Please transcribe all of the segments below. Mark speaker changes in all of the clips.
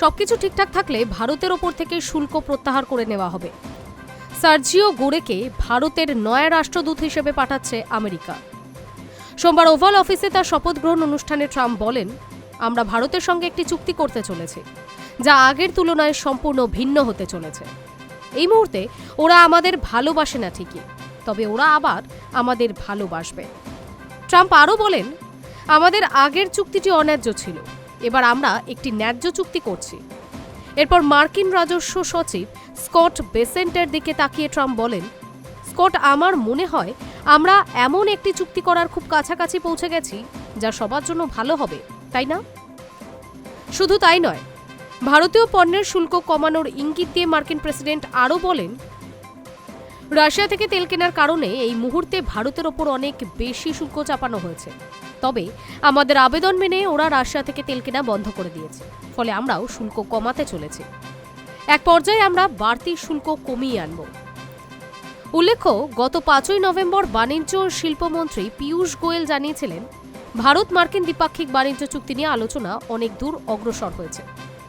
Speaker 1: সবকিছু ঠিকঠাক থাকলে ভারতের ওপর থেকে শুল্ক প্রত্যাহার করে নেওয়া হবে। সার্জিও গোরেকে ভারতের নয়া রাষ্ট্রদূত হিসেবে পাঠাচ্ছে আমেরিকা। সোমবার ওভাল অফিসে তার শপথ গ্রহণ অনুষ্ঠানে ট্রাম্প বলেন, আমরা ভারতের সঙ্গে একটি চুক্তি করতে চলেছি, যা আগের তুলনায় সম্পূর্ণ ভিন্ন হতে চলেছে। এই মুহূর্তে ওরা আমাদের ভালোবাসে না ঠিকই, তবে ওরা আবার আমাদের ভালোবাসবে। ট্রাম্প আরও বলেন, আমাদের আগের চুক্তিটি অন্যায্য ছিল এবার আমরা একটি ন্যায্য চুক্তি করছি। এরপর মার্কিন রাজস্ব সচিব স্কট বেসেন্টের দিকে তাকিয়ে ট্রাম্প বলেন, স্কট, আমার মনে হয় আমরা এমন একটি চুক্তি করার খুব কাছাকাছি পৌঁছে গেছি, যা সবার জন্য ভালো হবে, তাই না? শুধু তাই নয়, ভারতীয় পণ্যের শুল্ক কমানোর ইঙ্গিত দিয়ে মার্কিন প্রেসিডেন্ট আরও বলেন রাশিয়া থেকে তেল কেনার কারণে এই মুহূর্তে ভারতের ওপর অনেক বেশি শুল্ক চাপানো হয়েছে। তবে আমাদের আবেদন মেনে ওরা রাশিয়া থেকে তেল কেনা বন্ধ করে দিয়েছে। ফলে আমরাও শুল্ক কমাতে চলেছি। এক পর্যায়ে আমরা বাড়তি শুল্ক কমিয়ে আনব। উল্লেখ্য, গত পাঁচই নভেম্বর বাণিজ্য ও শিল্পমন্ত্রী পীয়ূষ গোয়েল জানিয়েছিলেন, ভারত মার্কিন দ্বিপাক্ষিক বাণিজ্য চুক্তি নিয়ে আলোচনা অনেক দূর অগ্রসর হয়েছে।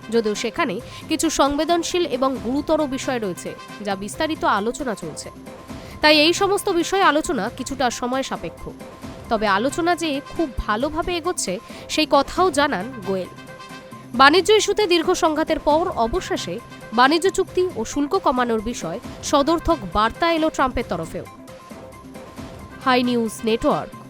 Speaker 1: যদিও সেখানে কিছু সংবেদনশীল এবং গুরুতর বিষয় রয়েছে, যা বিস্তারিত আলোচনা চলছে। তাই এই সমস্ত বিষয়ে আলোচনা কিছুটা সময় সাপেক্ষ। তবে আলোচনা যে খুব ভালোভাবে এগোচ্ছে, সেই কথাও জানান গোয়েল। বাণিজ্য ইস্যুতে দীর্ঘ সংঘাতের পর অবশেষে বাণিজ্য চুক্তি ও শুল্ক কমানোর বিষয় সদর্থক বার্তা এলো ট্রাম্পের তরফেও। High news network.